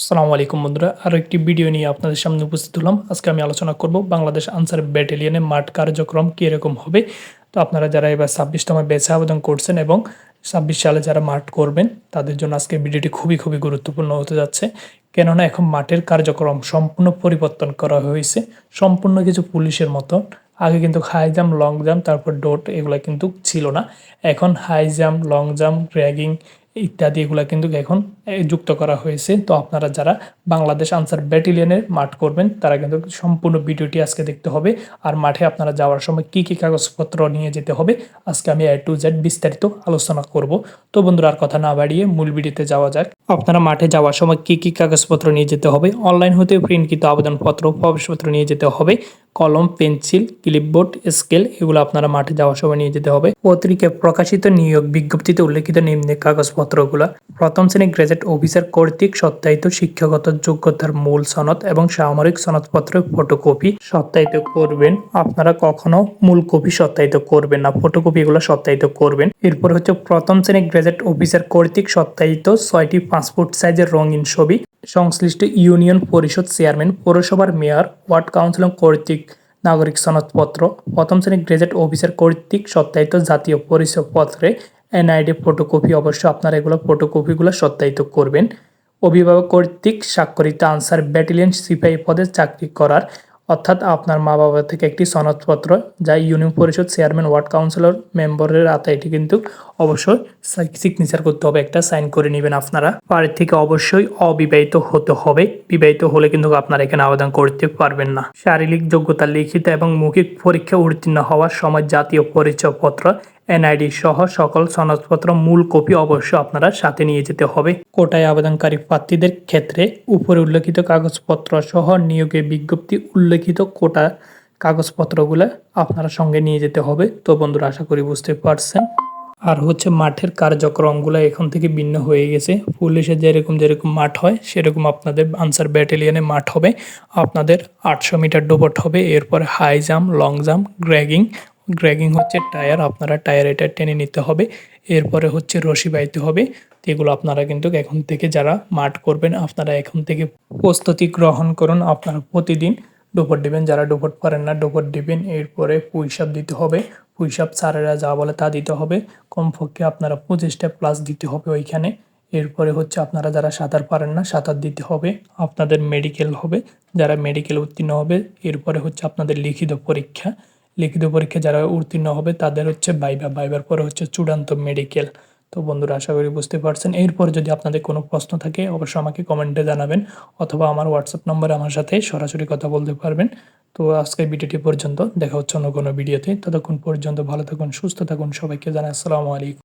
আসসালামু আলাইকুম বন্ধুরা আরও একটি ভিডিও নিয়ে আপনাদের সামনে উপস্থিত হলাম। আজকে আমি আলোচনা করব বাংলাদেশ আনসার ব্যাটালিয়নে মাঠ কার্যক্রম কীরকম হবে। তো আপনারা যারা এবার ছাব্বিশতম বেছে আবেদন করছেন এবং ছাব্বিশ সালে যারা মাঠ করবেন, তাদের জন্য আজকে ভিডিওটি খুবই খুবই গুরুত্বপূর্ণ হতে যাচ্ছে। কেননা এখন মাঠের কার্যক্রম সম্পূর্ণ পরিবর্তন করা হয়েছে। সম্পূর্ণ কিছু পুলিশের মতো আগে কিন্তু হাই জাম্প লং জাম্প তারপর ডোট এগুলো কিন্তু ছিল না। এখন high jump long jump ragging ইত্যাদি এগুলো কিন্তু এখন যুক্ত করা হয়েছে। তো আপনারা যারা বাংলাদেশ আনসার ব্যাটালিয়নের মাঠ করবেন, তারা কিন্তু সম্পূর্ণ ভিডিওটি আজকে দেখতে হবে। আর মাঠে আপনারা যাওয়ার সময় কি কি কাগজপত্র নিয়ে যেতে হবে, আজকে আমি এ টু জেড বিস্তারিত আলোচনা করব। তো বন্ধুরা, আর কথা না বাড়িয়ে মূল ভিডিওতে যাওয়া যাক। আপনারা মাঠে যাওয়ার সময় কি কি কাগজপত্র নিয়ে যেতে হবে, অনলাইন হতে প্রিন্ট কিন্তু আবেদনপত্র, প্রবেশপত্র নিয়ে যেতে হবে কলম, পেন্সিল, ক্লিপবোর্ড, স্কেল এগুলো আপনারা মাঠে যাওয়ার সময় নিয়ে যেতে হবে। পত্রিকায় প্রকাশিত নিয়োগ বিজ্ঞপ্তিতে উল্লেখিত নিম্নে কাগজপত্রগুলো। প্রথম শ্রেণি গ্রাজুয়েট অফিসার কর্তৃক সত্যায়িত শিক্ষাগত যোগ্যতার মূল সনদ এবং সামরিক সনদপত্রের ফটোকপি সত্যায়িত করবেন। আপনারা কখনো মূল কপি সত্যায়িত করবেন না ফটোকপি এগুলো সত্যায়িত করবেন। এরপর হচ্ছে প্রথম শ্রেণি গ্রাজুয়েট অফিসার কর্তৃক সত্যায়িত ছয়টি পাসপোর্ট সাইজের রঙিন ছবি। সংশ্লিষ্ট ইউনিয়ন পরিষদ চেয়ারম্যান, পৌরসভার মেয়র, ওয়ার্ড কাউন্সিলর কর্তৃক নাগরিক সনদপত্র প্রথম শ্রেণির গ্রেজুয়েট অফিসার কর্তৃক সত্যায়িত জাতীয় পরিচয়পত্রে এনআইডি ফটোকপি অবশ্য আপনারা এগুলো ফটোকপিগুলো সত্যায়িত করবেন। অভিভাবক কর্তৃক স্বাক্ষরিত আনসার ব্যাটালিয়ন সিপাহী পদে চাকরি করার অর্থাৎ আপনার মা বাবা থেকে একটি সনদপত্র যা ইউনিয়ন পরিষদ চেয়ারম্যান, ওয়ার্ড কাউন্সিলর মেম্বারের আতা এটি কিন্তু অবশ্যই সিগনেচার করতে হবে, একটা সাইন করে নেবেন আপনারা। বাড়ির থেকে অবশ্যই অবিবাহিত হতে হবে। বিবাহিত হলে কিন্তু আপনারা এখানে আবেদন করতে পারবেন না। শারীরিক যোগ্যতা, লিখিত এবং মৌখিক পরীক্ষা উত্তীর্ণ হওয়ার সময় জাতীয় পরিচয়পত্র এনআইডি সহ সকল সনদপত্র, মূল কপি অবশ্যই আপনারা সাথে নিয়ে যেতে হবে। কোটায় আবেদনকারী প্রার্থীদের ক্ষেত্রে উপরে উল্লেখিত কাগজপত্র সহ নিয়োগের বিজ্ঞপ্তি উল্লেখিত কোটা কাগজপত্রগুলো আপনারা সঙ্গে নিয়ে যেতে হবে। তো বন্ধুরা, আশা করি বুঝতে পারছেন। আর হচ্ছে মাঠের কার্যক্রমগুলো এখন থেকে ভিন্ন হয়ে গেছে। পুলিশের যেরকম যেরকম মাঠ হয়, সেরকম আপনাদের আনসার ব্যাটালিয়নে মাঠ হবে। আপনাদের আটশো মিটার ডোবট হবে। এরপরে হাই জাম্প, লং জাম্প, গ্র্যাগিং গ্র্যাগিং হচ্ছে টায়ার আপনারা টায়ার এটা টেনে নিতে হবে। এরপরে হচ্ছে রশি বাইতে হবে। এগুলো আপনারা কিন্তু এখন থেকে যারা মাঠ করবেন, আপনারা এখন থেকে প্রস্তুতি গ্রহণ করুন আপনারা প্রতিদিন। ডোপট দিবেন, যারা ডোপট পারেন না ডোপট দিবেন। এরপরে পুঁইশাপ দিতে হবে। পুঁইশাপ স্যারেরা যা বলে তা দিতে হবে। কমপক্ষে আপনারা পঁচিশটা প্লাস দিতে হবে ওইখানে। এরপরে হচ্ছে আপনারা যারা সাঁতার পারেন না, সাঁতার দিতে হবে। আপনাদের মেডিকেল হবে। যারা মেডিকেল উত্তীর্ণ হবে, এরপরে হচ্ছে আপনাদের লিখিত পরীক্ষা। লিখিত পরীক্ষা যারা উত্তীর্ণ হবে, তাদের হচ্ছে বাইবা, বাইবার পরে হচ্ছে চূড়ান্ত মেডিকেল তো বন্ধুরা, আশা করি বুঝতে পারছেন। এরপর যদি আপনাদের কোনো প্রশ্ন থাকে, অবশ্যই আমাকে কমেন্টে জানাবেন, অথবা আমার হোয়াটসঅ্যাপ নম্বরে আমার সাথে সরাসরি কথা বলতে পারবেন। তো আজকের ভিডিওটি পর্যন্ত, দেখা হচ্ছে অন্য কোনো ভিডিওতে। ততক্ষণ পর্যন্ত ভালো থাকুন, সুস্থ থাকুন, সবাইকে জানাই আসসালামু আলাইকুম।